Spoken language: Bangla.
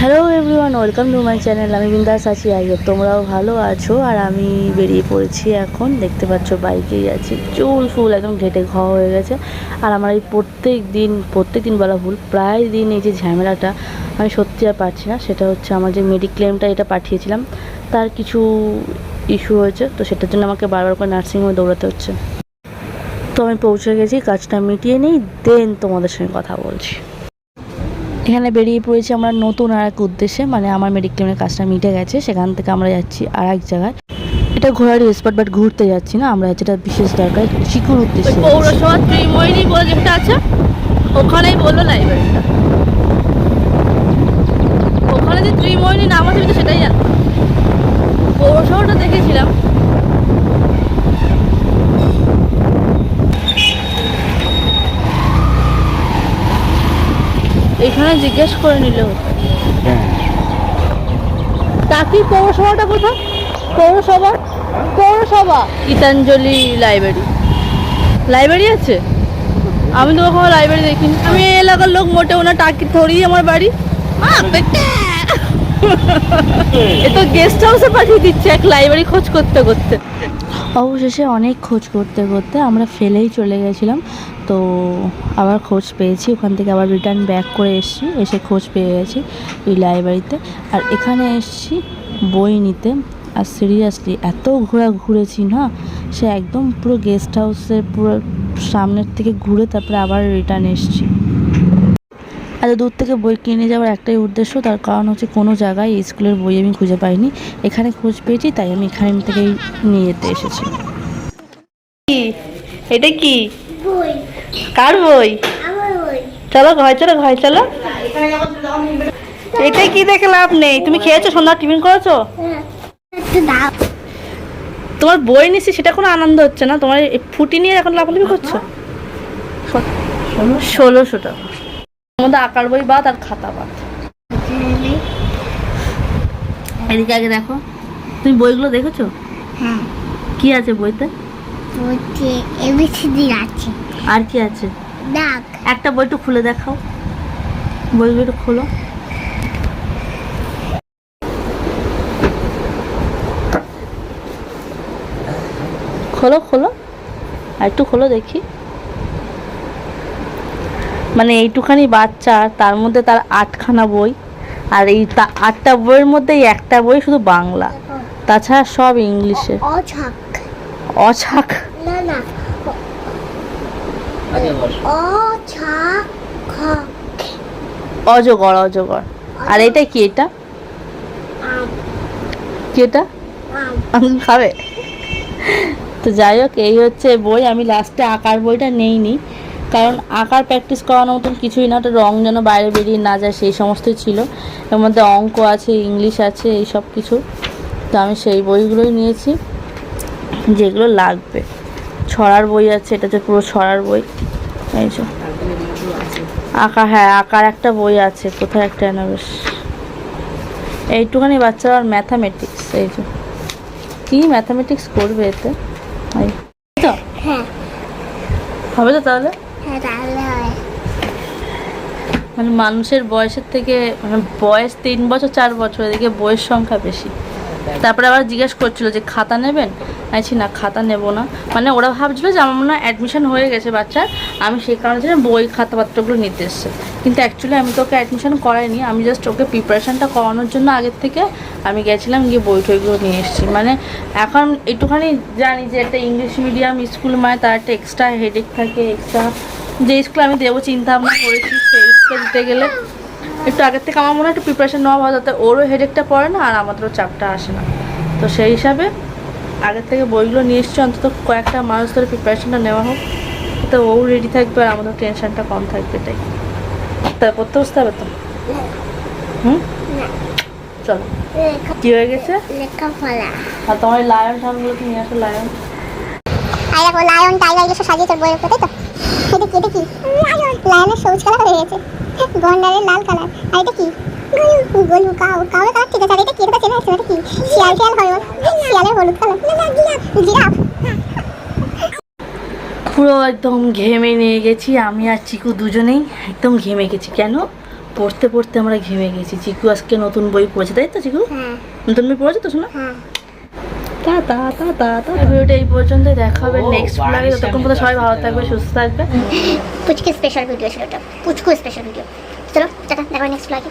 Hello everyone welcome to my channel আমি বিন্দাস আছি হোপ তোমরাও ভালো আছো। আর আমি বেরিয়ে পড়েছি এখন, দেখতে পাচ্ছ বাইকেই আছি। চুল ফুল একদম ঘেটে ঘ হয়ে গেছে। আর আমার এই প্রত্যেক দিন প্রত্যেক দিন বলা ভুল, প্রায় দিন এই যে ঝামেলাটা আমি সত্যি আর পারছি না। সেটা হচ্ছে আমার যে মেডিক্লেমটা এটা পাঠিয়েছিলাম, তার কিছু ইস্যু হয়েছে। তো সেটার জন্য আমাকে বারবার করে নার্সিংহোমে দৌড়াতে হচ্ছে। তো আমি পৌঁছে গেছি, কাজটা মিটিয়ে নিই দেন তোমাদের সঙ্গে কথা বলছি। এখানে বেরিয়ে পড়েছি আমরা নতুন আর এক উদ্দেশ্যে মানে আমার মেডিক্লেমের কাজটা মিটে গেছে, সেখান থেকে আমরা যাচ্ছি আর এক জায়গায়। এটা ঘোরার স্পট বাট ঘুরতে যাচ্ছি না, আমরা যেটা বিশেষ দরকার চিকুর উদ্দেশ্যে। পৌরসভা ত্রিময়নী বলে যেটা আছে, ওখানেই বলল লাইব্রেরিটা ওখানে যে ত্রিময়নী নাম আছে, সেটাই জানি পৌরসভাটা দেখেছিলাম। এখানে জিজ্ঞেস করে নিলে টাকি পৌরসভাটা কোথায়? পৌরসভা? পৌরসভা। গীতাঞ্জলি লাইব্রেরি। লাইব্রেরি আছে? আমি তো কখনো লাইব্রেরি দেখিনি। আমি এলাকার লোক মোটেও না, টাকি থরি আমার বাড়ি। এ তো গেস্ট হাউসে পাঠিয়ে দিচ্ছে, এক লাইব্রেরি খোঁজ করতে করতে। অবশেষে অনেক খোঁজ করতে করতে আমরা ফেলেই চলে গেছিলাম। তো আবার খোঁজ পেয়েছি, ওখান থেকে আবার রিটার্ন ব্যাক করে এসেছি, এসে খোঁজ পেয়ে গেছি এই লাইব্রেরিতে আর এখানে এসেছি বই নিতে। আর সিরিয়াসলি এত ঘোরা ঘুরেছি না সে একদম পুরো গেস্ট হাউসের পুরো সামনের থেকে ঘুরে তারপরে আবার রিটার্ন এসেছি। এত দূর থেকে বই কিনে যাওয়ার একটাই উদ্দেশ্য তার কারণ হচ্ছে কোনো জায়গায় এই স্কুলের বই আমি খুঁজে পাইনি। এখানে খোঁজ পেয়েছি তাই আমি এখান থেকেই নিয়ে যেতে এসেছি। কি? এটা কি? কার বই? চলো ঘর চলো ঘর চলো। এটা কি দেখে লাভ নেই? তুমি খেয়েছো সন্ধ্যা টিফিন করেছ? হ্যাঁ তোমার বই নিছি সেটা কোনো আনন্দ হচ্ছে না। তোমার ফুটি নিয়ে এখন লাফালাফি করছ? ষোলোশো টাকা। আমাদের আঁকার বই বাদ আর খাতা বাদ। এদিকে আগে দেখো তুমি বইগুলো দেখেছ? হ্যাঁ কি আছে বইতে? এবিসিডি আছে। আর কি আছে? দাগ। একটা বইটা খুলে দেখাও। বইগুলো একটু খোলো। খোলো খোলো। আর একটু খোলো দেখি। মানে এইটুখানি বাচ্চা তার মধ্যে তার আটখানা বই আর এই তা- আটটা বইয়ের মধ্যে একটা বই শুধু বাংলা। তাছাড়া সব ইংলিশে। অছাক অছাক না না। অজগর অজগর। আর এটা কি এটা? কি এটা? আম। খাবে? তো যাই হোক এই হচ্ছে বই। আমি লাস্টে আঁকার বইটা নেইনি। কারণ আঁকার প্র্যাকটিস করানোর মতন কিছুই না ওটা রং যেন বাইরে বেরিয়ে না যায় সেই সমস্তই ছিল। এর মধ্যে অঙ্ক আছে ইংলিশ আছে এই সব কিছু। তো আমি সেই বইগুলোই নিয়েছি যেগুলো লাগবে। ছড়ার বই আছে এটা হচ্ছে পুরো ছড়ার বই। এই যে। আঁকা হ্যাঁ আঁকার একটা বই আছে কোথায় একটা এনে বেশ। এইটুখানি বাচ্চারা আর ম্যাথামেটিক্স এই যে। কি ম্যাথামেটিক্স করবে এতে? তো হ্যাঁ। হবে তো তাহলে? মানে মানুষের বয়সের থেকে মানে বয়স তিন বছর, চার বছর, এদিকে বয়স সংখ্যা বেশি। তারপরে আবার জিজ্ঞেস করছিল যে, খাতা নেবেন? আছি না, খাতা নেব না। মানে ওরা ভাবছিল যে, আমার মনে হয় অ্যাডমিশন হয়ে গেছে বাচ্চার। আমি সেই কারণে জন্য বই, খাতাপত্রগুলো নিতে এসছে। কিন্তু অ্যাকচুয়ালি আমি তো ওকে অ্যাডমিশন করাইনি। আমি জাস্ট ওকে প্রিপারেশানটা করানোর জন্য আগের থেকে আমি গেছিলাম গিয়ে বই টইগুলো নিয়ে এসেছি। মানে এখন একটুখানি জানি যে, একটা ইংলিশ মিডিয়াম স্কুল মানে তার একটা এক্সট্রা হেডেক থাকে এক্সট্রা যে স্কুলে আমি দেবো চিন্তা ভাবনা করেছি সেই স্কুলে দিতে গেলে। একটু আগের থেকে আমার মনে হয় একটু প্রিপারেশন নেওয়া ভালো যাতে ওরও হেডেকটা পড়ে না আর আমাদেরও চাপটা আসে না। তো সেই হিসাবে আগের থেকে বইগুলো নিয়ে এসছি অন্তত কয়েকটা মানুষ ধরে প্রিপারেশানটা নেওয়া হোক। তো ও রেডি থাকবে আর আমাদের টেনশনটা কম থাকবে এটাই। তা করতে বসতে হবে তো? হুম? চলো। কি হয়ে গেছে? আর তোমার লায়ন সামগুলোকে নিয়ে আসো লায়ন আর দেখো লায়ন টাইগার এগুলো সাজিয়ে তোর বইয়ের উপর তাই তো? এটা কি এটা কি? লায়ন লায়নের সবুজ কালার হয়ে গেছে। গন্ডারের লাল কালার আর এটা কি? গলু। গলু কাউ কাউ কালার ঠিক আছে। আর এটা কি? এটা চেনা আছে এটা কি? শিয়াল শিয়াল হয় শিয়ালের হলুদ কালার জিরাফ। জিরাফ। পুরো একদম ঘেমে নিয়ে গেছি। আমি আর চিকু দুজনেই একদম ঘেমে গেছি। কেন? পড়তে পড়তে আমরা ঘেমে গেছি। চিকু আজকে নতুন বই পড়েছে তাই তো চিকু? হ্যাঁ। নতুন বই পড়েছে তো শোনা? হ্যাঁ। ভিডিওটা এই পর্যন্তই দেখা হবে নেক্সট ব্লগে ততক্ষণ পর্যন্ত সবাই ভালো থাকবে সুস্থ থাকবে। পুচকে স্পেশাল ভিডিও ছিল এটা পুচকু স্পেশাল ভিডিও চলো টাটা দেখা নেক্সট ব্লগে